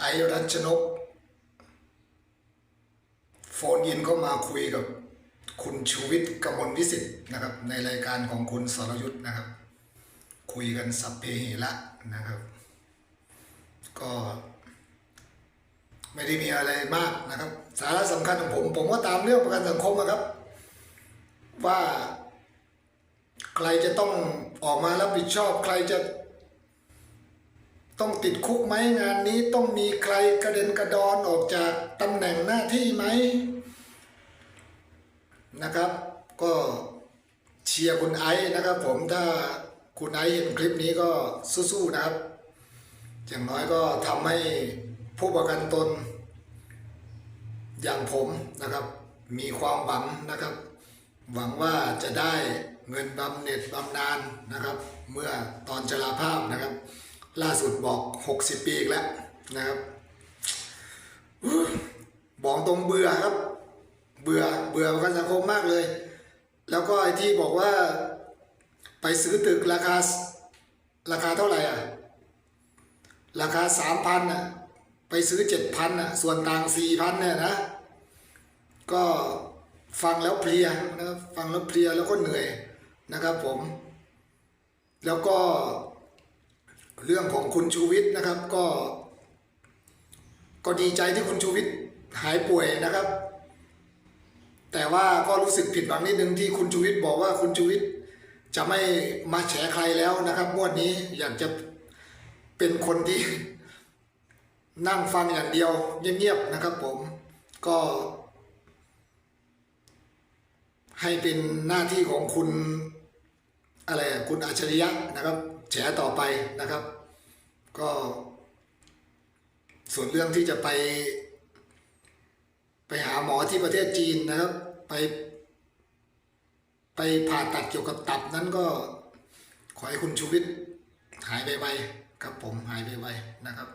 ไอรัชนก โฟนอินเข้ามาคุยกับคุณชูวิทย์กมลวิสิทธ์นะครับ ในรายการของคุณสรยุทธ์นะครับ คุยกันสัพเพเหระนะครับ ก็ไม่ได้มีอะไรมากนะครับ สาระสำคัญของผม ผมก็ตามเรื่องประกันสังคมนะครับ ว่าใครจะต้องออกมารับผิดชอบ ใครจะ ต้องติดคุกไหมงานนี้ต้องมีใครกระเด็นกระดอนออกจากตำแหน่งหน้าที่ไหมนะครับ ก็เชียร์คุณไอซ์นะครับ ผมถ้าคุณไอซ์เห็นคลิปนี้ก็สู้ๆนะครับ อย่างน้อยก็ทำให้ผู้ประกันตน อย่างผมนะครับ มีความหวังนะครับ หวังว่าจะได้เงินบำเหน็จบำนาญนะครับ เมื่อตอนชราภาพนะครับ ล่าสุดบอก 60 ปีอีกแล้วนะครับบอกตรงเบื่อครับ เบื่อเบื่อประกันสังคมมากเลย แล้วก็ไอ้ที่บอกว่าไปซื้อตึกราคาราคาเท่าไหร่อะ ราคาสามพันอะไปซื้อเจ็ดพันอะส่วนต่างสี่พันเนี่ยนะ ก็ฟังแล้วเพลียนะฟังแล้วเพลียแล้วก็เหนื่อยนะครับผม แล้วก็ เรื่องของคุณชูวิทย์นะครับก็ ก็ดีใจที่คุณชูวิทย์หายป่วยนะครับ แต่ว่าก็รู้สึกผิดหวังนิดนึงที่คุณชูวิทย์บอกว่าคุณชูวิทย์จะไม่มาแฉใครแล้วนะครับงวดนี้อยากจะเป็นคนที่นั่งฟังอย่างเดียวเงียบๆนะครับ ผมก็ ให้เป็นหน้าที่ของคุณอะไรคุณอัจฉริยะนะครับ แฉต่อไปนะครับ ก็ ส่วนเรื่องที่จะไป ไปหาหมอที่ประเทศจีนนะครับ ไป ไปผ่าตัดเกี่ยวกับตับนั้นก็ขอให้คุณชูวิทย์หายไปไวครับผมหายไปไวนะครับ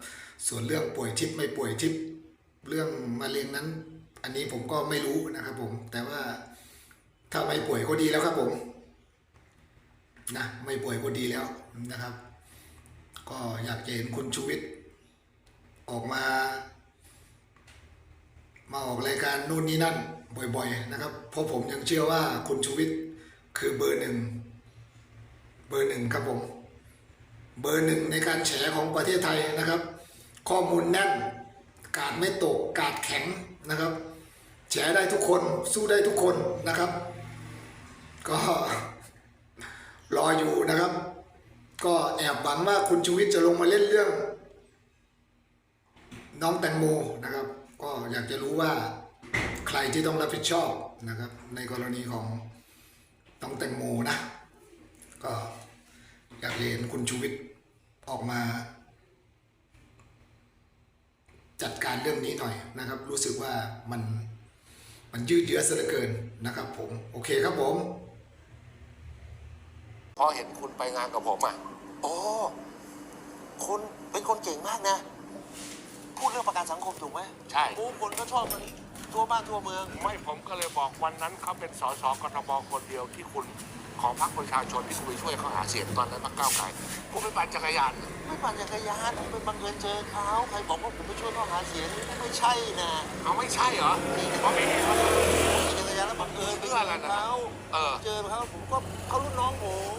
ส่วนเรื่องป่วยทิพย์ไม่ป่วยทิพย์เรื่องมะเร็งนั้น อันนี้ผมก็ไม่รู้นะครับผม แต่ว่าถ้าไม่ป่วยก็ดีแล้วครับผมนะไม่ป่วยก็ดีแล้ว นะครับ ก็อยากจะเห็นคุณชูวิทย์ออกมา มาออกรายการนู่นนี่นั่นบ่อยๆนะครับ เพราะผมยังเชื่อว่าคุณชูวิทย์คือเบอร์หนึ่งเบอร์หนึ่งครับผมเบอร์หนึ่งในการแฉของประเทศไทยนะครับ ข้อมูลแน่นกาดไม่ตกกาดแข็งนะครับแฉได้ทุกคนสู้ได้ทุกคนนะครับ ก็รออยู่นะครับ ก็แอบหวังว่าคุณชูวิทย์จะลงมาเล่นเรื่อง น้องแตงโมนะครับ ก็อยากจะรู้ว่าใครที่ต้องรับผิดชอบนะครับ ในกรณีของน้องแตงโมนะ ก็อยากเห็นคุณชูวิทย์ออกมา จัดการเรื่องนี้หน่อยนะครับ รู้สึกว่ามันมันยืดเยื้อซะเหลือเกินนะครับผม โอเคครับผม พอเห็นคุณไปงานกับผมอะโอ้คุณเป็นคนเก่งมากนะ พูดเรื่องประกันสังคมถูกไหมใช่ โอ้คนก็ชอบมันทั่วบ้านทั่วเมือง ไม่ผมก็เลยบอกวันนั้นเขาเป็นสสกทมคนเดียวที่คุณของพรรคประชาชนที่คุณไปช่วยเขาหาเสียงตอนนั้นพรรคก้าวไกลคุณไปปั่นจักรยานไม่ปั่นจักรยานผมไปบังเอิญเจอเขาใครบอกว่าผมไปช่วยเขาหาเสียงไม่ใช่นะเอาไม่ใช่เหรอเพราะไม่เห็นเขา อเพื่เจอออะไรนะเขาเออ เจอเขาผมก็เขารุ่นน้องผม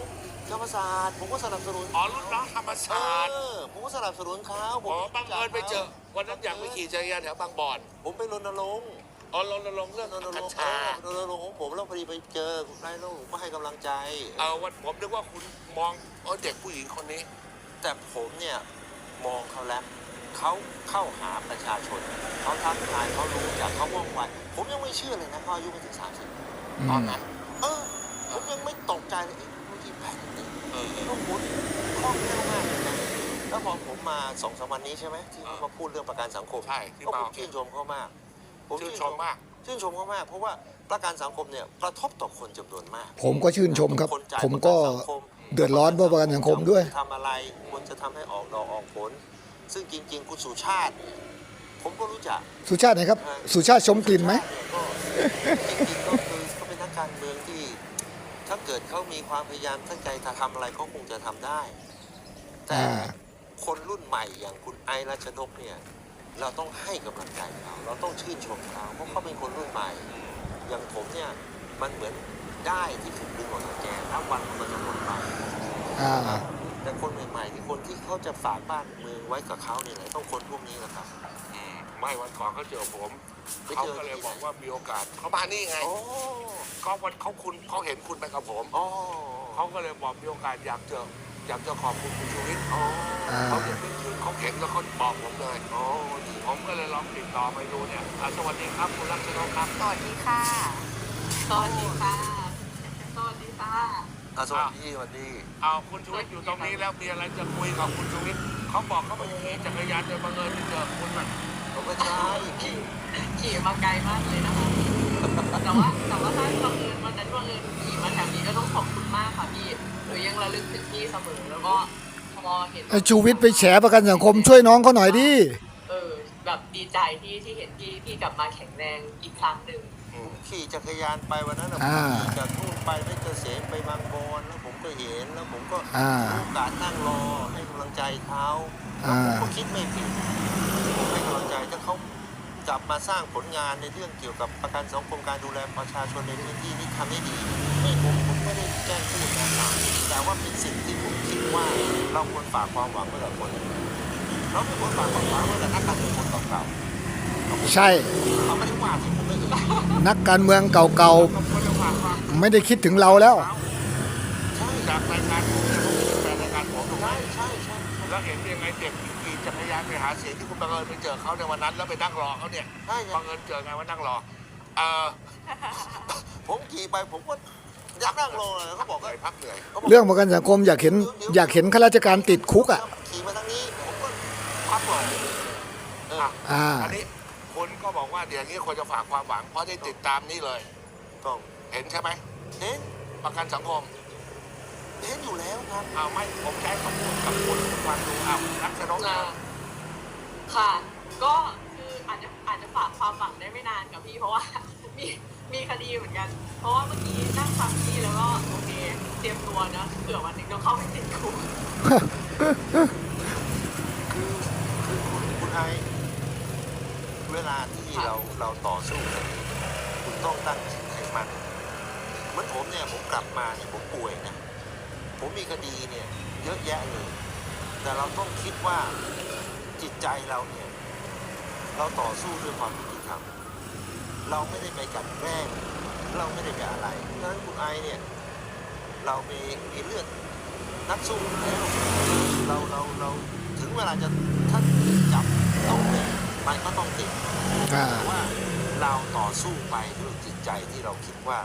ธรรมศาสตร์ผมก็สนับสนุนอ๋อรุ่นน้องธรรมศาสตร์อผมก็สนับสนุนเขาผอ๋มอบังเอิญไปเจอ วันนั้นอยากไปขี่จักรยานแถวบางบ่อนผมไปรณรงค์อ๋อรณรงค์เรื่องรณรกัญงค์ชา เออรณรงค์ของผมแล้วพอดีไปเจอคุณนายแล้วผมก็ให้กำลังใจเออวันผมนึกว่าคุณมองเออเด็กผู้หญิงคนนี้ แต่ผมเนี่ยมองเขาแล้ว เขาเข้าหาประชาชน เขาทักทายเขารู้จักเขาว่องไวผมยังไม่เชื่อเลยนะเขาอายุไม่ถึงสามสิบตอนนั้น เออ ผมยังไม่ตกใจเลยเอ๊ะบางทีแปลกนี่เออลูกคุณคล่องแคล่วมากเลยนะแล้วพอผมมาสองสามวันนี้ใช่ไหมที่เขามาพูดเรื่องประกันสังคมใช่ที่ก็มาผมชื่นชมเขามากชื่นชมมากชื่นชมเขามากเพราะว่าประกันสังคมเนี่ยกระทบต่อคนจำนวนมาก ผมก็ชื่นชมครับนจ่ายผมก็ประนสังคมเดือดร้อนเพราะประกันสังคมด้วยทำอะไรควรจะทำให้ออกดอกออกผล ซึ่งจริง ๆ คุณสุชาติ ผมก็รู้จัก สุชาติไหนครับ สุชาติชมกลิ่นไหมก็จริงๆก็คือเขาเป็นนักการเมืองที่ ถ้าเกิดเขามีความพยายามตั้งใจจะทำอะไรเขาคงจะทำได้ แต่อ่า คนรุ่นใหม่อย่างคุณไอซ์รัชนกเนี่ย เราต้องให้กำลังใจเขาเราต้องชื่นชมเขาเพราะเขาเป็นคนรุ่นใหม่ อย่างผมเนี่ยมันเหมือนได้ที่ถูกดึงออกจากแกนถ้าวันมันจะหมดไป อ่า แต่คนใหม่ๆที่คนที่เขาจะฝากบ้านเมืองไว้กับเขาเนี่ยแหละต้องคนพวกนี้แหละครับ อืมไม่วันก่อนเขาเจอผมไปเขาเจอ ก็เลยที่ไหนบอกว่ามีโอกาสเขามานี่ไงโอ้เขาวันเขาคุณเขาเห็นคุณไปกับผมโอ้เขาก็เลยบอกมีโอกาสอยากเจออยากจะขอบคุณคุณชูวิทย์โอ้อ่า เขาเห็นเขาเห็นแล้วเขาบอกผมเลยโอ้ดีผมก็เลยลองติดต่อไปดูเนี่ยอะสวัสดีครับคุณลักษณะครับ สวัสดีค่ะ สวัสดีค่ะสวัสดีค่ะ อะสวัสดีสวัสดีเอาคุณชูวิทย์อยู่ตรงนี้แล้วมีอะไรจะคุยกับคุณชูวิทย์เขาบอกเขาไปขี่จักรยานโดยบังเอิญไปเจอคุณน่ะผมก็ใช่ขี่ขี่มาไกลมากเลยนะคะแต่ว่าแต่ว่าถ้าบังเอิญวันนั้นบังเอิญขี่มาแถวนี้ก็ต้องขอบคุณมากค่ะพี่หนูยังระลึกถึงพี่เสมอแล้วก็พอเห็นไอ้ชูวิทย์ไปแฉประกันสังคมช่วยน้องเขาหน่อยดิเออแบบดีใจที่ที่เห็นพี่พี่กลับมาแข็งแรงอีกครั้งหนึ่ง ผมขี่จักรยานไปวันนั้นน่ะผมอ่าขี่จากนู่นไปเพชรเกษมไปบางบอนแล้วผมก็เห็นแล้วผมก็อ่ามีโอกาสนั่งรอให้กำลังใจเขาแล้วอ่าผมก็คิดไม่ผิดผมให้กำลังใจถ้าเขากลับมาสร้างผลงานในเรื่องเกี่ยวกับประกันสังคมการดูแลประชาชนในพื้นที่นี่ทำได้ดีไม่ผมผมไม่ได้แจ้งพูดนะครับแต่ว่าเป็นสิ่งที่ผมคิดว่าเราควรฝากความหวังไว้กับคน เราไม่ควรฝากความหวังไว้กับนักการเมืองคนเก่า ใช่ๆเขาไม่ได้ว่าที่ผมไม่เอ่ยนักการเมืองเก่าผมก็จะฝากความๆไม่ได้คิดถึงเราแล้ว ใช่จากรายการผมเนี่ยผมเป็นแฟนรายการผมถูกไหมใช่ใช่ใช่แล้วเห็นยังไงเด็กที่ขี่จักรยานไปหาเสียงที่คุณบังเอิญไปเจอเขาในวันนั้น แล้วไปนั่งรอเขาเนี่ยใช่ใช่บังเอิญเจอไงว่านั่งรอเออผมขี่ไปผมก็อยากนั่งรอเลยเขาบอกเหนื่ว่าอยพักเหนื่อยเรื่องประกันสังคมอยากเห็นอยากเห็นข้าราชการติดคุกอะขี่มาทางนี้ผมก็พักรอเอออะอ่าอันนี้ คุณก็บอกว่าเดี๋ยวนี้ควรจะฝากความหวัง เพราะได้ติดตามนี่เลย ต้องเห็นใช่ไหมเห็นประกันสังคมเห็นอยู่แล้วครับเอาไม่ผมใช้คำพูดกับคุณฟังดูเอารักษณะอ่าค่ะ ก็คืออาจจะอาจจะฝากความหวังได้ไม่นานกับพี่เพราะว่ามีมีคดีเหมือนกัน เพราะว่าเมื่อกี้นั่งฟังพี่แล้วก็โอเคเตรียมตัวนะเผื่อวันหนึ่งต้องเข้าไปติดคุก คือคือคุณคุณไอเวลาที่เราเราต่อสู้กันคุณต้องตั้งจิตให้มั่นเห มือนผมเนี่ยผมกลับมาเนี่ยผมป่วยนะผมมีคดีเนี่ยเยอะแยะเลย แต่เราต้องคิดว่าจิตใจเราเนี่ยเราต่อสู้ด้วยความยุติธรรมเราไม่ได้ไปกลันแกล้งเราไม่ได้ไปอะไรเพราะฉะนั้นคุณไอเนี่ยเรามีมีเลือดนักสู้อยู่แล้วเราเราเราถึงเวลาจะถ้าจับต้องติดมันก็ต้องติดอ่าแต่ว่าเราต่อสู้ไปด้วยจิตใจที่เราคิดว่า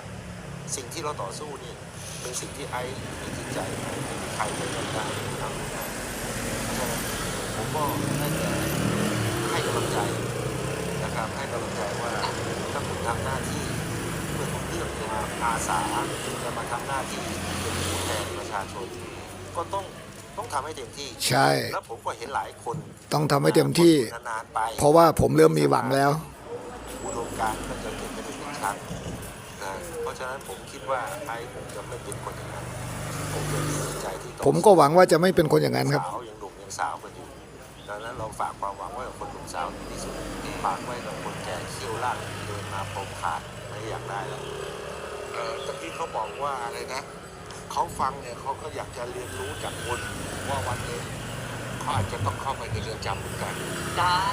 สิ่งที่เราต่อสู้นี่เป็นสิ่งที่ไอ้มีจิตใจไม่มีใครจะทำได้ทำได้เพราะฉะนั้นผมก็ได้แต่ให้กำลังใจนะครับให้กำลังใจว่าถ้าคุณทำหน้าที่เพื่อผมเลือกจะมาอาสาจะมาทำหน้าที่เป็นผู้แทนประชาชน ก็ต้องต้องทำให้เต็มที่ใช่แล้วผมก็เห็นหลายคนต้องทำให้เต็มที่นานๆไปเพราะว่าผมเริ่มมีหวังแล้วอุดมการณ์ก็จะเกิดขึ้นเป็นครั้งนะเพราะฉะนั้นผมคิดว่าไอ้คงจะไม่เป็นคนอย่างนั้นคงจะมีจิตใจที่ต้องผมก็หวังว่าจะไม่เป็นคนอย่างนั้นครับ สาวยังหนุ่มยังสาวกันอยู่ดังนั้นเราฝากความหวังไว้กับคนหนุ่มสาวที่สุดฝากไว้กับคนแก่เขี้ยวลากเดินมาพรมขาดไม่อยากได้แล้วเออตะกี้เขาบอกว่าอะไรนะเขาฟังเนี่ยเขาก็อยากจะเรียนรู้จากคุณว่าวันหนึงเขาอาจจะต้องเข้าไปในเรือนจำเหมือนกัน ได้